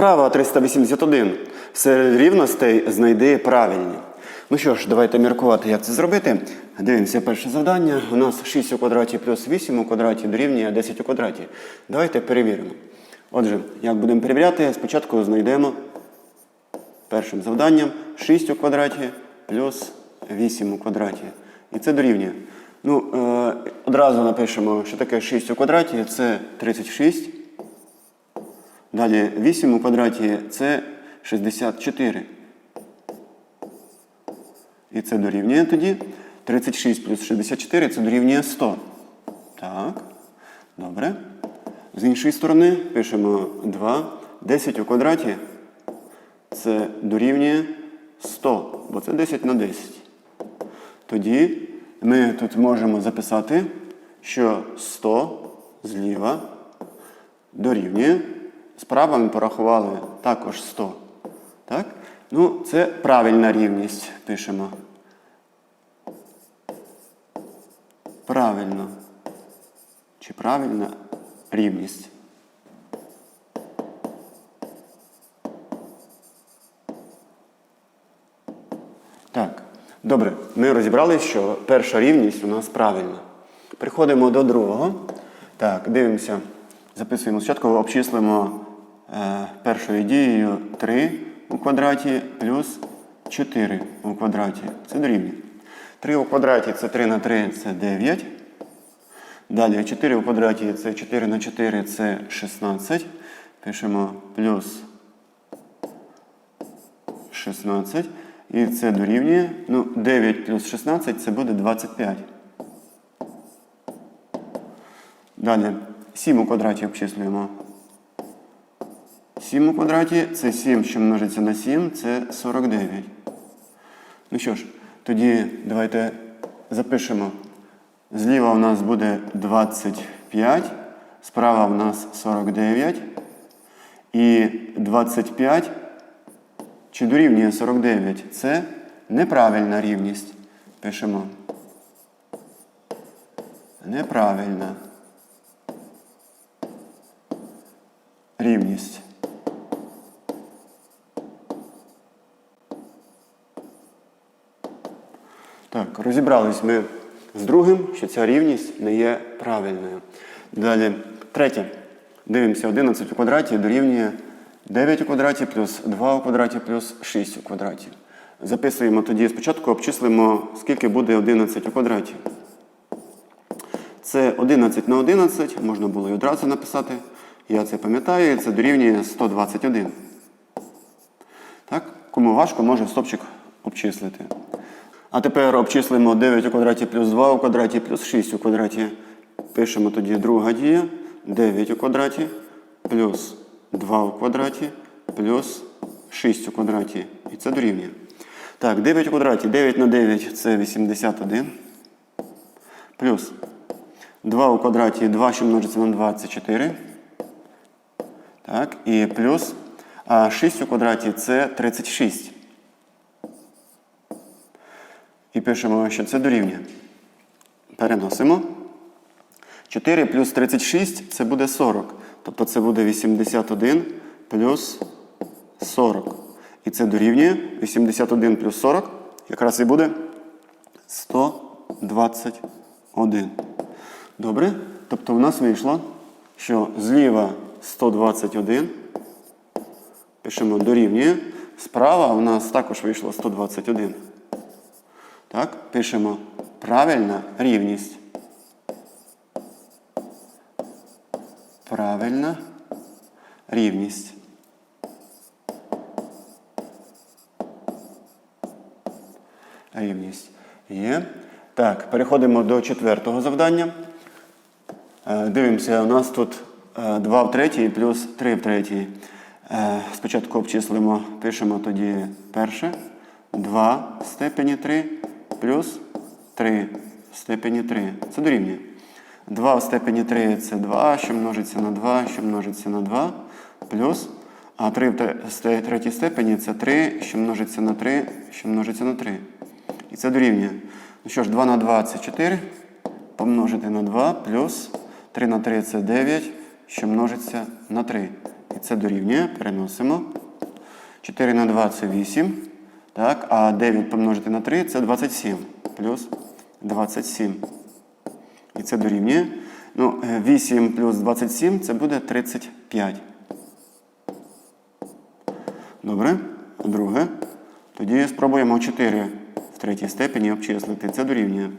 Вправа 381. Серед рівностей знайди правильні. Ну що ж, давайте міркувати, як це зробити. Дивимося перше завдання. У нас 6 у квадраті плюс 8 у квадраті дорівнює 10 у квадраті. Давайте перевіримо. Отже, як будемо перевіряти, спочатку знайдемо першим завданням 6 у квадраті плюс 8 у квадраті. І це дорівнює. Ну, е, одразу напишемо, що таке 6 у квадраті це 36. Далі 8 у квадраті це 64. І це дорівнює тоді. 36 плюс 64 це дорівнює 100. Так. Добре. З іншої сторони пишемо 2. 10 у квадраті це дорівнює 100, бо це 10 на 10. Тоді ми тут можемо записати, що 100 зліва дорівнює. Справа ми порахували також 100. Так? Ну, це правильна рівність. Пишемо. Правильно. Чи правильна рівність? Так, добре. Ми розібралися, що перша рівність у нас правильна. Переходимо до другого. Так, дивимося. Записуємо. Спочатку обчислимо першою дією 3 у квадраті плюс 4 у квадраті. Це дорівнює. 3 у квадраті це 3 на 3 це 9. Далі 4 у квадраті це 4 на 4 це 16. Пишемо плюс 16. І це дорівнює. Ну, 9 плюс 16 це буде 25. Далі 7 у квадраті обчислюємо. 7 у квадраті це 7, що множиться на 7, це 49. Ну що ж, тоді давайте запишемо. Зліва у нас буде 25, справа у нас 49. І 25 чи дорівнює 49? Це неправильна рівність. Пишемо. Неправильна рівність. Так, розібрались ми з другим, що ця рівність не є правильною. Далі, третє. Дивимося, 11 у квадраті дорівнює 9 у квадраті плюс 2 у квадраті плюс 6 у квадраті. Записуємо тоді спочатку, обчислимо, скільки буде 11 у квадраті. Це 11 на 11, можна було і одразу написати. Я це пам'ятаю, це дорівнює 121. Так? Кому важко, може стопчик обчислити. А тепер обчислимо 9 у квадраті плюс 2 у квадраті плюс 6 у квадраті. Пишемо тоді друга дія. 9 у квадраті плюс 2 у квадраті плюс 6 у квадраті. І це дорівнює. Так, 9 у квадраті. 9 на 9 це 81. Плюс 2 у квадраті 2, що множиться на 2, це 4. Так, і плюс 6 у квадраті це 36. І пишемо, що це дорівнює. Переносимо. 4 плюс 36 це буде 40. Тобто це буде 81 плюс 40. І це дорівнює 81 плюс 40. Якраз і буде 121. Добре? Тобто у нас вийшло, що зліва 121. Пишемо дорівнює. Справа у нас також вийшло 121. Пишемо правильна рівність. Правильна рівність. Рівність є. Так, переходимо до четвертого завдання. Е, Дивимося, у нас тут 2 в третій плюс 3 в третій. Е, Спочатку обчислимо, пишемо тоді перше. 2 в степені 3 плюс 3 в степені 3. Це дорівнює. 2 в степені 3 це 2, що множиться на 2, що множиться на 2, плюс. А 3 в третій степені це 3, що множиться на 3, що множиться на 3. І це дорівнює. Ну що ж, 2 на 2 це 4. Помножити на 2 плюс 3 на 3 це 9, що множиться на 3. І це дорівнює. Переносимо. 4 на 2 це 8. Так, а 9 помножити на 3 це 27. Плюс 27. І це дорівнює. Ну, е, 8 плюс 27 це буде 35. Добре. Друге. Тоді спробуємо 4 в третій степені обчислити. Це дорівнює.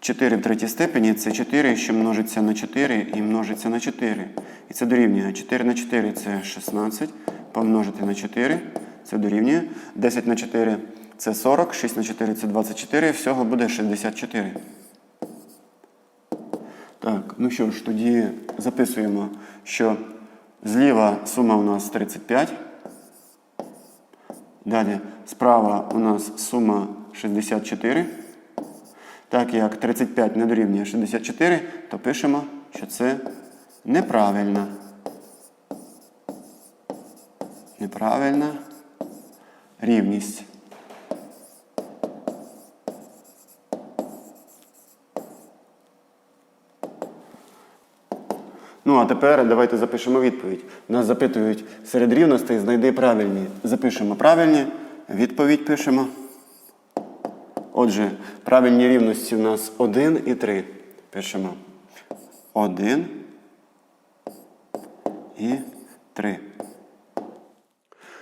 4 в третій степені це 4, що множиться на 4 і множиться на 4. І це дорівнює. 4 на 4 це 16. Помножити на 4 це дорівнює. 10 на 4 це 40, 6 на 4 це 24, всього буде 64. Так, ну що ж, тоді записуємо, що зліва сума у нас 35. Далі справа у нас сума 64. Так як 35 не дорівнює 64, то пишемо, що це неправильна. Неправильна рівність. Ну, а тепер давайте запишемо відповідь. Нас запитують серед рівностей, знайди правильні. Запишемо правильні, відповідь пишемо. Отже, правильні рівності у нас 1 і 3. Пишемо 1 і 3.